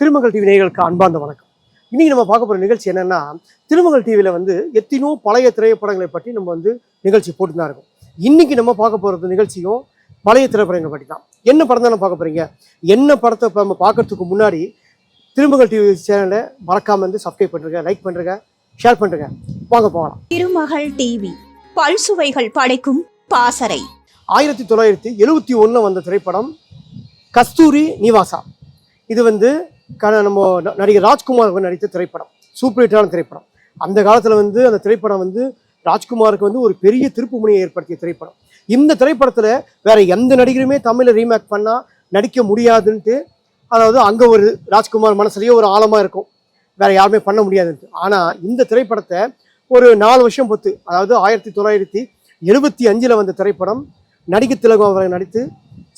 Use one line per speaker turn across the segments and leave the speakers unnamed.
திருமகள் TV நேயர்களுக்கு அன்பார்ந்த வணக்கம். இன்னைக்கு நம்ம பார்க்க போற நிகழ்ச்சி என்னன்னா திருமகள் டிவியில வந்து எத்தனையோ பழைய திரைப்படங்களை பற்றி நம்ம வந்து நிகழ்ச்சி போட்டு தான் இருக்கோம். இன்னைக்கு நம்ம பார்க்க போறது நிகழ்ச்சியும் பழைய திரைப்படங்களை பற்றி தான் என்ன படம் தானே பார்க்க போறீங்க? என்ன படத்தை இப்ப நம்ம பார்க்கறதுக்கு முன்னாடி திருமகள் டிவி சேனலை மறக்காம வந்து சப்ஸ்கிரைப் பண்ணுறங்க லைக் பண்ணுறங்க ஷேர் பண்ணுறங்க வாங்க போகலாம்.
திருமகள் டிவி பல்சுவைகள் படைக்கும் பாசறை.
ஆயிரத்தி தொள்ளாயிரத்தி எழுவத்தி ஒன்றில் வந்த திரைப்படம் கஸ்தூரி நிவாசா. இது வந்து நம்ம நடிகர் ராஜ்குமார் நடித்த திரைப்படம் சூப்பர் ஹிட்டான திரைப்படம். அந்த காலத்தில் வந்து அந்த திரைப்படம் வந்து ராஜ்குமாருக்கு வந்து ஒரு பெரிய திருப்புமுனையை ஏற்படுத்திய திரைப்படம். இந்த திரைப்படத்தில் வேற எந்த நடிகருமே தமிழில் ரீமேக் பண்ணால் நடிக்க முடியாதுன்ட்டு அதாவது அங்கே ஒரு ராஜ்குமார் மனசுலேயே ஒரு ஆழமாக இருக்கும். வேற யாருமே பண்ண முடியாதுன்ட்டு. ஆனால் இந்த திரைப்படத்தை ஒரு நாலு வருஷம் பொத்து அதாவது ஆயிரத்தி தொள்ளாயிரத்தி எழுபத்தி அஞ்சில் வந்த திரைப்படம் நடிகை திலகம் அவர்கள் நடித்து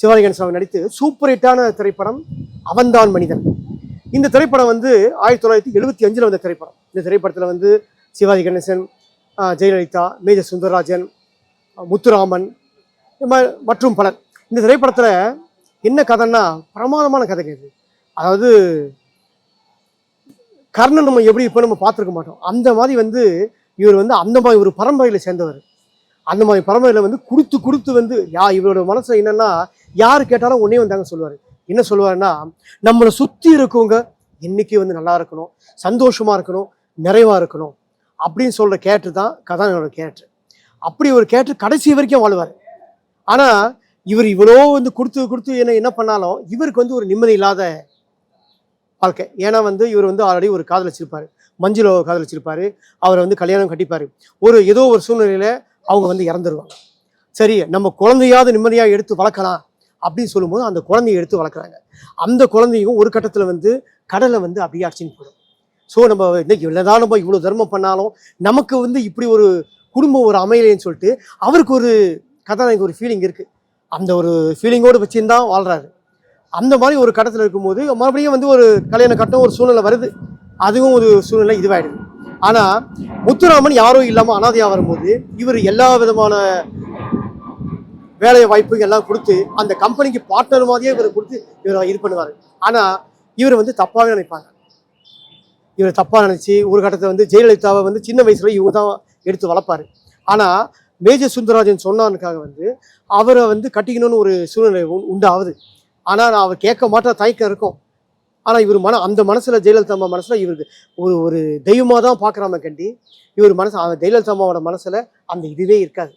சிவாஜி கணேசன் அவர் நடித்து சூப்பர் ஹிட்டான திரைப்படம் அவன்தான் மனிதன். இந்த திரைப்படம் வந்து ஆயிரத்தி தொள்ளாயிரத்தி எழுபத்தி அஞ்சில் வந்த திரைப்படம். இந்த திரைப்படத்தில் வந்து சிவாஜி கணேசன் ஜெயலலிதா மேஜர் சுந்தரராஜன் முத்துராமன் இந்த மாதிரி மற்றும் பலர். இந்த திரைப்படத்தில் என்ன கதைன்னா பிரமாதமான கதை இது. அதாவது கர்ணன் நம்ம எப்படி இப்போ நம்ம பார்த்துருக்க மாட்டோம். அந்த மாதிரி வந்து இவர் வந்து அந்த மாதிரி ஒரு பரம்பரையில் சேர்ந்தவர். அந்த மாதிரி பரம்பரையில் வந்து கொடுத்து கொடுத்து வந்து யா இவரோட மனசில் என்னென்னா யார் கேட்டாலும் ஒன்னே வந்தாங்க சொல்லுவார். என்ன சொல்லுவாருன்னா நம்மளை சுற்றி இருக்கவங்க இன்னைக்கு வந்து நல்லா இருக்கணும் சந்தோஷமா இருக்கணும் நிறைவா இருக்கணும் அப்படின்னு சொல்ற கேரக்டர் தான் கதாநாயகனோட கேரக்டர் அப்படி ஒரு கேரக்டர் கடைசி வரைக்கும் வாழ்வார். ஆனா இவர் இவ்வளோ வந்து கொடுத்து கொடுத்து என்ன என்ன பண்ணாலும் இவருக்கு வந்து ஒரு நிம்மதி இல்லாத வாழ்க்கை. ஏன்னா வந்து இவர் வந்து ஆல்ரெடி ஒரு காதலிச்சிருப்பாரு மஞ்சுளோ காதலிச்சிருப்பாரு அவரை வந்து கல்யாணம் கட்டிப்பாரு. ஒரு ஏதோ ஒரு சூழ்நிலையில அவங்க வந்து இறந்துருவாங்க. சரி நம்ம குழந்தையாவது நிம்மதியாக எடுத்து வளர்க்கலாம். அப்படின்னு சொல்லும்போது அந்த குழந்தையை எடுத்து வளர்க்குறாங்க. அந்த குழந்தையும் ஒரு கட்டத்தில் வந்து கடலை வந்து அப்படியே அடிச்சுன்னு போயிடும். ஸோ நம்ம இன்னைக்கு இவ்வளோதான் நம்ம இவ்வளோ தர்மம் பண்ணாலும் நமக்கு வந்து இப்படி ஒரு குடும்பம் ஒரு அமையலைன்னு சொல்லிட்டு அவருக்கு ஒரு கதாநாயகன் ஒரு ஃபீலிங் இருக்குது அந்த ஒரு ஃபீலிங்கோடு வச்சுருந்தா வாழ்கிறாரு அந்த மாதிரி ஒரு கட்டத்தில் இருக்கும்போது மறுபடியும் வந்து ஒரு கல்யாண கட்டம் ஒரு சூழ்நிலை வருது. அதுவும் ஒரு சூழ்நிலை இதுவாகிடுது ஆனால் முத்துராமன் யாரும் இல்லாமல் அனாதையாக வரும்போது இவர் எல்லா விதமான வேலை வாய்ப்பு எல்லாம் கொடுத்து அந்த கம்பெனிக்கு பார்ட்னர் மாதிரியே இவர் கொடுத்து இவர் இது பண்ணுவார். ஆனால் இவர் வந்து தப்பாகவே நினைப்பாங்க. இவர் தப்பாக நினச்சி ஒரு கட்டத்தை வந்து ஜெயலலிதாவை வந்து சின்ன வயசில் இவங்க தான் எடுத்து வளர்ப்பாரு. ஆனால் மேஜர் சுந்தரராஜன் சொன்னானுக்காக வந்து அவரை வந்து கட்டிக்கணும்னு ஒரு சூழ்நிலை உண்டாகுது. ஆனால் அவர் கேட்க மாட்டா தயக்கம் இருக்கும். ஆனால் இவர் மன அந்த மனசில் ஜெயலலிதா அம்மா மனசில் இவருக்கு ஒரு ஒரு தெய்வமாக தான் பார்க்குறாம கண்டி இவர் மனசு அந்த ஜெயலலிதா அம்மாவோட மனசில் அந்த இதுவே இருக்காது.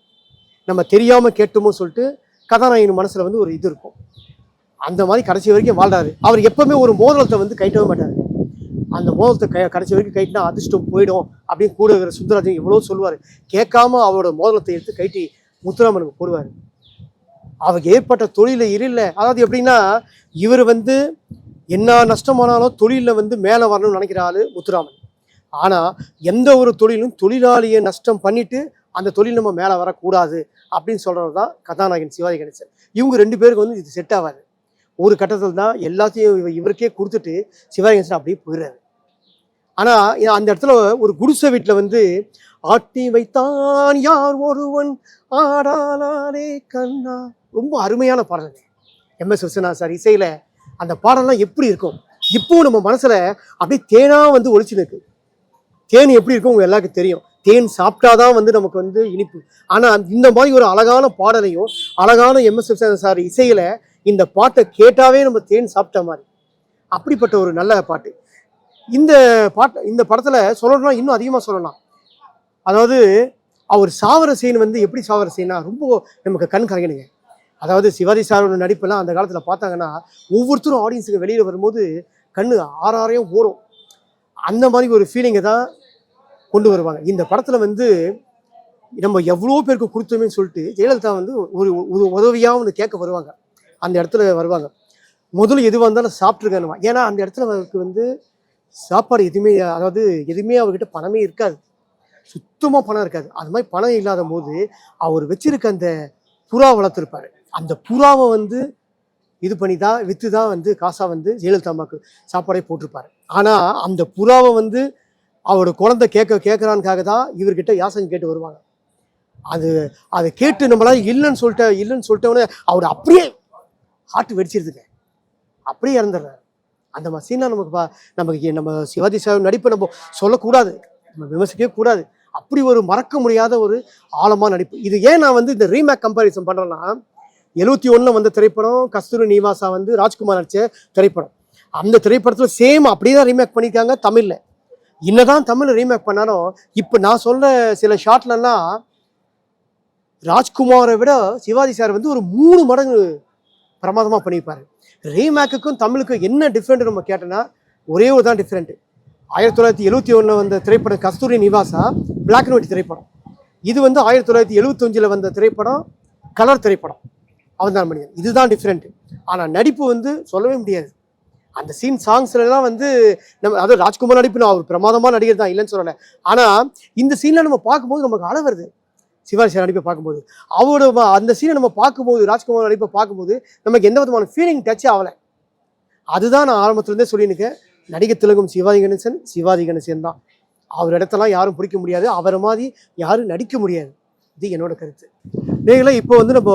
நம்ம தெரியாமல் கேட்டோமோ சொல்லிட்டு கதாநாயகன் மனசில் வந்து ஒரு இது இருக்கும். அந்த மாதிரி கடைசி வரைக்கும் வாழ்றாரு. அவர் எப்போவுமே ஒரு மோதலத்தை வந்து கைட்டவே மாட்டார். அந்த மோதலத்தை கை கடைசி வரைக்கும் கைட்டினா அதிர்ஷ்டம் போயிடும் அப்படின்னு கூட இருக்கிற சுந்தரராஜன் எவ்வளோ சொல்லுவார். கேட்காம அவரோட மோதலத்தை எடுத்து கைட்டி முத்துராமனுக்கு போடுவார். அவருக்கு ஏற்பட்ட தொழிலில் இருல அதாவது எப்படின்னா இவர் வந்து என்ன நஷ்டமானாலும் தொழிலில் வந்து மேலே வரணும்னு நினைக்கிற ஆள் முத்துராமன். ஆனால் எந்த ஒரு தொழிலும் தொழிலாளியை நஷ்டம் பண்ணிட்டு அந்த தொழில் நம்ம மேலே வரக்கூடாது அப்படின்னு சொல்கிறது தான் கதாநாயகன் சிவாஜி கணேசன். இவங்க ரெண்டு பேருக்கு வந்து இது செட் ஆகாது. ஒரு கட்டத்தில் தான் எல்லாத்தையும் இவருக்கே கொடுத்துட்டு சிவாஜி கணேசன் அப்படியே போயிடுறாரு. ஆனால் அந்த இடத்துல ஒரு குடிசை வீட்டில் வந்து ஆட்டி வைத்தான் யார் ஒருவன்? ஆடானாரே கண்ணா. ரொம்ப அருமையான பாடல் எம் எஸ் விஸ்வநாத் சார் இசையில் அந்த பாடல்லாம் எப்படி இருக்கும்? இப்போ நம்ம மனசில் அப்படியே தேனாக வந்து ஒழிச்சு நிற்கு தேன் எப்படி இருக்கும் உங்கள் எல்லாருக்கும் தெரியும். தேன் சாப்பிட்டாதான் வந்து நமக்கு வந்து இனிப்பு. ஆனால் இந்த மாதிரி ஒரு அழகான பாடலையும் அழகான எம்எஸ் சார் இசையில் இந்த பாட்டை கேட்டாவே நம்ம தேன் சாப்பிட்ட மாதிரி. அப்படிப்பட்ட ஒரு நல்ல பாட்டு. இந்த பாட்டு இந்த படத்தில் சொல்லணும்னா இன்னும் அதிகமாக சொல்லலாம். அதாவது அவர் சாவர சீன் வந்து எப்படி சாவர சீனா ரொம்ப நமக்கு கண் கரையணுங்க அதாவது சிவாஜி சாரோட நடிப்பெல்லாம் அந்த காலத்தில் பார்த்தாங்கன்னா ஒவ்வொருத்தரும் ஆடியன்ஸுக்கு வெளியில் வரும்போது கண் ஆறாரையும் ஓடும். அந்த மாதிரி ஒரு ஃபீலிங்கை தான் கொண்டு வருவாங்க. இந்த படத்தில் வந்து நம்ம எவ்வளோ பேருக்கு கொடுத்தோமேன்னு சொல்லிட்டு ஜெயலலிதா வந்து ஒரு ஒரு உதவியாக வந்து கேட்க வருவாங்க. அந்த இடத்துல வருவாங்க. முதல்ல எதுவாக இருந்தாலும் சாப்பிட்ருக்கணுமா ஏன்னா அந்த இடத்துல அவருக்கு வந்து சாப்பாடு எதுவுமே அதாவது எதுவுமே அவர்கிட்ட பணமே இருக்காது. சுத்தமாக பணம் இருக்காது. அது மாதிரி பணம் இல்லாத போது அவர் வச்சிருக்க அந்த புறா வளர்த்துருப்பாரு. அந்த புறாவை வந்து இது பண்ணி தான் விற்று தான் வந்து காசாக வந்து ஜெயலலிதா அம்மாவுக்கு சாப்பாடே போட்டிருப்பாரு. ஆனால் அந்த புறாவை வந்து அவரோட குழந்தை கேட்க கேட்குறான்காக தான் இவர்கிட்ட யாசகம் கேட்டு வருவாங்க. அது அதை கேட்டு நம்மளால் இல்லைன்னு சொல்லிட்ட இல்லைன்னு சொல்லிட்டவொடனே அவர் அப்படியே ஹார்ட் வெடிச்சிருதுங்க. அப்படியே இறந்துடுறாரு. அந்த மாதிரி சீனாக நமக்கு பா- நமக்கு நம்ம சிவாஜி சாஹிப் நடிப்பை நம்ம சொல்லக்கூடாது. நம்ம விமர்சிக்கவே கூடாது. அப்படி ஒரு மறக்க முடியாத ஒரு ஆழமான நடிப்பு. இது ஏன் நான் வந்து இந்த ரீமேக் கம்பேரிசன் பண்ணுறேன்னா எழுபத்தி ஒன்றில் வந்த திரைப்படம் கஸ்தூரி நீவாசா வந்து ராஜ்குமார் நடித்த திரைப்படம். அந்த திரைப்படத்தில் சேம் அப்படியே தான் ரீமேக் பண்ணியிருக்காங்க தமிழில். என்னதான் தமிழ் ரீமேக் பண்ணாலும் இப்போ நான் சொல்ற சில ஷாட்லலாம் ராஜ்குமாரை விட சிவாஜி சார் வந்து ஒரு மூணு மடங்கு பிரமாதமாக பண்ணியிருப்பாரு. ரீமேக்குக்கும் தமிழுக்கும் என்ன டிஃப்ரெண்ட் நம்ம கேட்டோன்னா ஒரே ஒரு தான் டிஃப்ரெண்ட் ஆயிரத்தி தொள்ளாயிரத்தி எழுபத்தி ஒன்றில் வந்த திரைப்படம் Kasthuri Nivasa black and white திரைப்படம். இது வந்து ஆயிரத்தி தொள்ளாயிரத்தி எழுபத்தஞ்சில் வந்த திரைப்படம் கலர் திரைப்படம். அவன்தான் மனிதன் இதுதான் டிஃப்ரெண்ட் ஆனால் நடிப்பு வந்து சொல்லவே முடியாது. அந்த சீன் சாங்ஸ்லாம் வந்து நம்ம அதாவது ராஜ்குமார் நடிப்பு நான் அவர் பிரமாதமாக நடிகர் தான் இல்லைன்னு சொல்லலை. ஆனால் இந்த சீனில் நம்ம பார்க்கும்போது நமக்கு அழ வருது. சிவாஜி சார் நடிப்பை பார்க்கும்போது. அவரோட அந்த சீனை நம்ம பார்க்கும்போது ராஜ்குமார் நடிப்பை பார்க்கும்போது நமக்கு எந்த விதமான ஃபீலிங் டச் ஆகலை. அதுதான் நான் ஆரம்பத்துலேருந்தே சொல்லியிருக்கேன். நடிகர் திலகம் சிவாஜி கணேசன் சிவாஜி கணேசன் தான். அவர் இடத்தெல்லாம் யாரும் பிடிக்க முடியாது. அவரை மாதிரி யாரும் நடிக்க முடியாது. இது என்னோட கருத்து. நீங்களே இப்போ வந்து நம்ம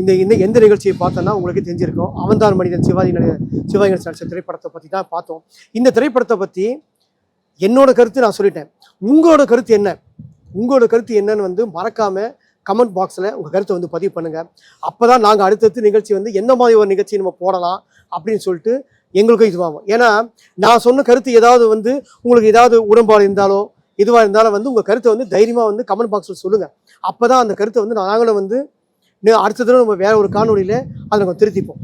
இந்த இந்த எந்த நிகழ்ச்சியை பார்த்தோன்னா உங்களுக்கு தெரிஞ்சிருக்கும். அவன்தான் மனிதன் சிவாஜி சிவாஜி நடிச்ச திரைப்படத்தை பற்றி தான் பார்த்தோம். இந்த திரைப்படத்தை பற்றி என்னோட கருத்து நான் சொல்லிட்டேன். உங்களோட கருத்து என்ன? உங்களோட கருத்து என்னன்னு வந்து மறக்காமல் கமெண்ட் பாக்ஸில் உங்கள் கருத்தை வந்து பதிவு பண்ணுங்கள் அப்போ தான் நாங்கள் அடுத்தடுத்து நிகழ்ச்சி வந்து எந்த மாதிரி ஒரு நிகழ்ச்சி நம்ம போடலாம் அப்படின்னு சொல்லிட்டு எங்களுக்கும் இதுவாகும். ஏன்னா நான் சொன்ன கருத்து ஏதாவது வந்து உங்களுக்கு ஏதாவது உடம்பாடு இருந்தாலோ இதுவாக இருந்தாலும் வந்து உங்கள் கருத்தை வந்து தைரியமாக வந்து கமெண்ட் பாக்ஸில் சொல்லுங்கள் அப்போ தான் அந்த கருத்தை வந்து நாங்களும் வந்து இன்னும் அடுத்த தடவை நம்ம வேற ஒரு காணொலியில் அதை நம்ம திருத்திப்போம்.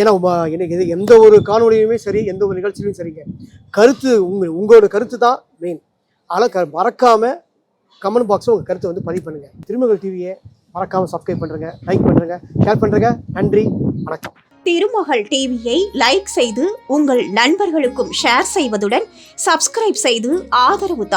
ஏன்னா உங்கள் எனக்கு எந்த ஒரு காணொலியுமே சரி எந்த ஒரு நிகழ்ச்சியிலும் சரிங்க. கருத்து உங்கள் உங்களோட கருத்து தான் மெயின் ஆனால் க மறக்காமல் கமெண்ட் பாக்ஸில் உங்கள் கருத்தை வந்து பதிவு பண்ணுங்கள் திருமகள் டிவியை மறக்காமல் சப்ஸ்கிரைப் பண்ணுறேங்க லைக் பண்ணுறேங்க ஷேர் பண்ணுறேங்க நன்றி வணக்கம்.
திருமகள் டிவியை லைக் செய்து உங்கள் நண்பர்களுக்கும் ஷேர் செய்வதுடன் சப்ஸ்கிரைப் செய்து ஆதரவு